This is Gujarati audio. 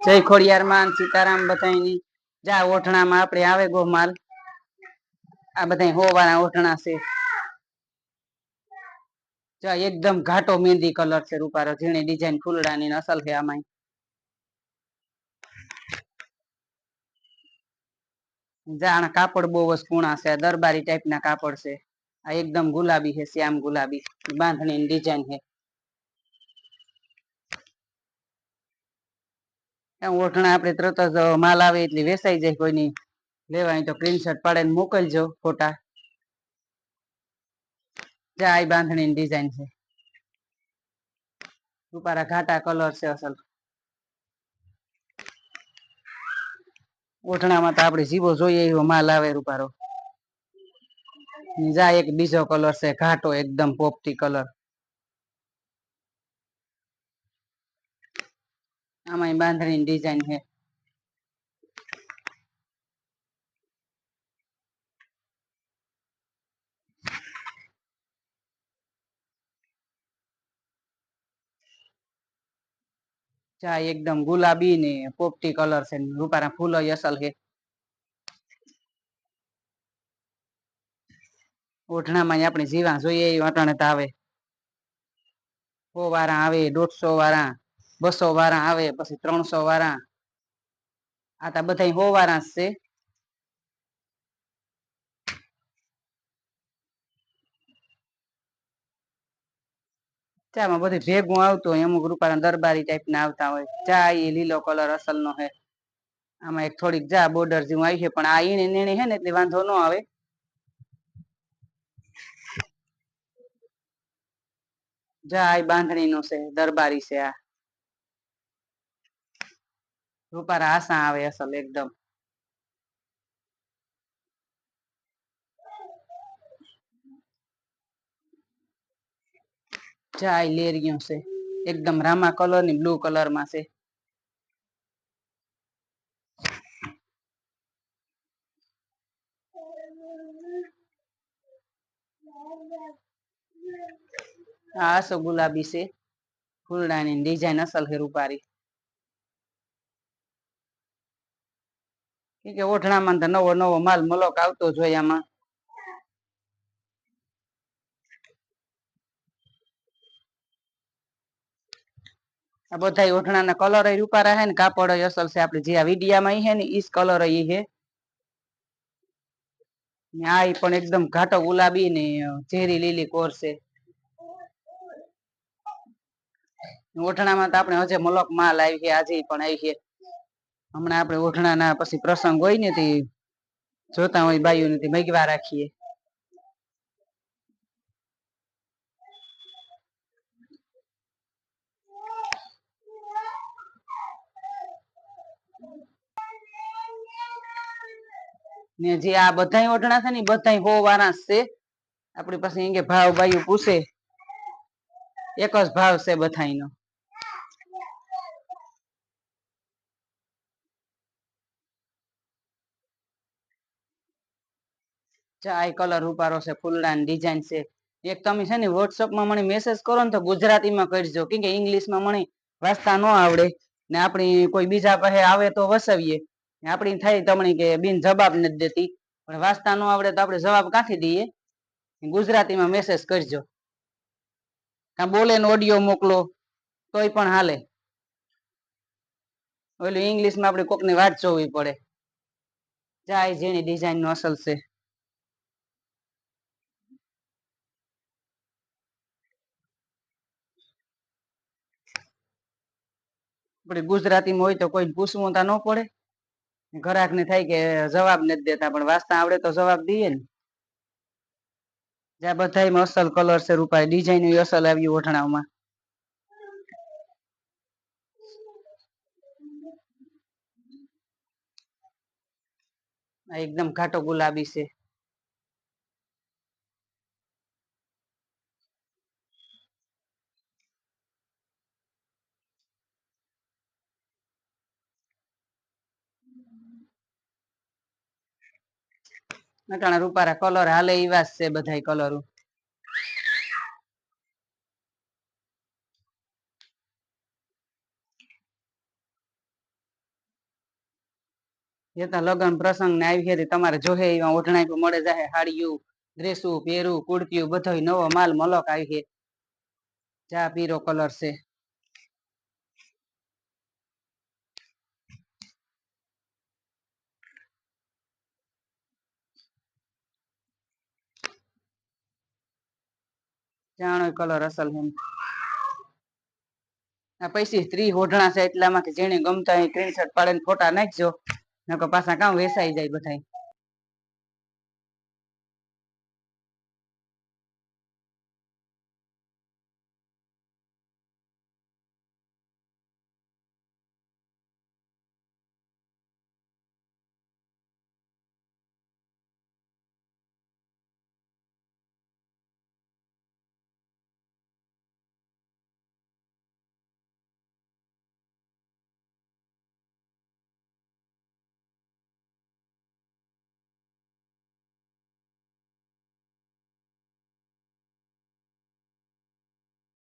જય ખોડિયાર માન, સીતારામ બધાની જા ઓઠણામાં આપણે આવે ગો માલ આ બધા હોવાના ઓઠણા છે. જો, એકદમ ઘાટો મહેંદી કલર છે રૂપારો. ઝીણી ડિઝાઇન ફૂલડાની અસલ છે આમાં જાણ કાપડ બહુ જ કુણા છે. દરબારી ટાઈપ ના કાપડ છે. આ એકદમ ગુલાબી છે, શ્યામ ગુલાબી. બાંધણી ડિઝાઇન છે. ઓઠણા આપણે તરત જ માલ આવે એટલે વેસાઈ જાય કોઈની. લેવાય તો સ્ક્રીનશોટ પાડીને મોકલજો ફોટા. જાય આ બાંધણી ડિઝાઇન છે. રૂપારા ઘાટા કલર છે અસલ. ઓઠણામાં તો આપણે જીવો જોઈએ એવો માલ આવે રૂપારો. જાય એક બીજો કલર છે, ઘાટો એકદમ પોપટી કલર આમાં બાંધણી ડિઝાઇન છે ચા એકદમ ગુલાબી ને પોપટી કલર છે રૂપારા ફૂલ અસલ છે ઓઢણામાં આપણે જીવા જોઈએ એ અટાણે તો આવે સો વાળા આવે દોઢસો વાળા બસો વાળા આવે, પછી ત્રણસો વાળા આ તો બધા હો વારા છે. ચામાં બધું ભેગું આવતું હોય, અમુક રૂપાના દરબારી ટાઈપ ના આવતા હોય. ચા એ લીલો કલર અસલ નો હે. આમાં એક થોડીક જા બોર્ડર જેવું આવી છે, પણ આ ઈણે નીણે હે ને એટલે વાંધો ન આવે. જા આ બાંધણી નો છે, દરબારી છે આ. રૂપારા આસા આવે અસલ એકદમ. જા લેરિયું છે. એકદમ રામા કલરની બ્લુ કલરમાં છે. આ સો ગુલાબી છે. ફૂલડાની ડિઝાઇન અસલ છે રૂપારી. કે ઓઠણામાં તો નવો નવો માલ મલોક આવતો જ હોય આમાં. આ બધા ઓઠણાના કલર રૂપારા હે ને કાપડ અસલ છે. આપણે જે આ વિડિયામાં હે ને ઈ કલર ઈ હે. આ પણ એકદમ ઘાટો ગુલાબી ને ઝેરી લીલી કોર છે. ઓઠણામાં તો આપણે હજે મલક માલ આવી છે આજે પણ આવી છે હમણાં આપણે ઓઠણાના પછી પ્રસંગ હોય ને તે જોતા હોય બાયુ ને તે મગવા રાખીએ. ને જે આ બધા ઓઢણા છે ને બધા હો વાળા છે. આપણી પાસે ભાવ બાયું પૂછે. એક જ ભાવ છે બધાનો ચાય કલર ઉપારો છે ફૂલડા ડિઝાઇન છે. એક તમે છે ને વોટ્સઅપમાં મને મેસેજ કરો ને તો ગુજરાતીમાં કરજો. કેમ કે ઇંગ્લિશમાં મને વાંચતા ન આવડે. ને આપણી કોઈ બીજા પાસે આવે તો વસાવીએ. આપણી થાય તમને કે બિન જવાબ નથી દેતી. પણ વાંચતા ન આવડે તો આપણે જવાબ કાંથી દઈએ? ગુજરાતીમાં મેસેજ કરજો. કાં બોલે ને ઓડિયો મોકલો, તોય પણ હાલે. ઓલું ઇંગ્લિશમાં આપણે કોકની વાત જોવી પડે. જાય જેની ડિઝાઇન નો અસલ છે. આપણે ગુજરાતીમાં હોય તો કોઈ પૂછવું ન પડે. ઘરાક ને થાય કે જવાબ નથી દેતા, પણ વાંચતા આવડે તો જવાબ દઈએ ને. જ્યાં બધા અસલ કલર છે રૂપાય ડિઝાઇન અસલ આવ્યું ઓઠણામાં. એકદમ ઘાટો ગુલાબી છે. નટાણા રૂપારા કલર હાલે એવા જ છે બધા કલરો જે લગ્ન પ્રસંગ ને આવી હતી તમારે જોહે એવા ઓઢણાઈ મળે જાય હાડિયું, ડ્રેસું પેરું કુર્તીયું બધો નવો માલ મલક આવી છે ચા પીરો કલર છે. જાણો કલર અસલ છે આ પૈસી સ્ત્રી હોઢણા છે એટલામાંથી જેને ગમતા હોય સ્ક્રીનશોટ પાડીને ફોટા નાખજો. નકર પાછા કામ વેસાઈ જાય બધાય.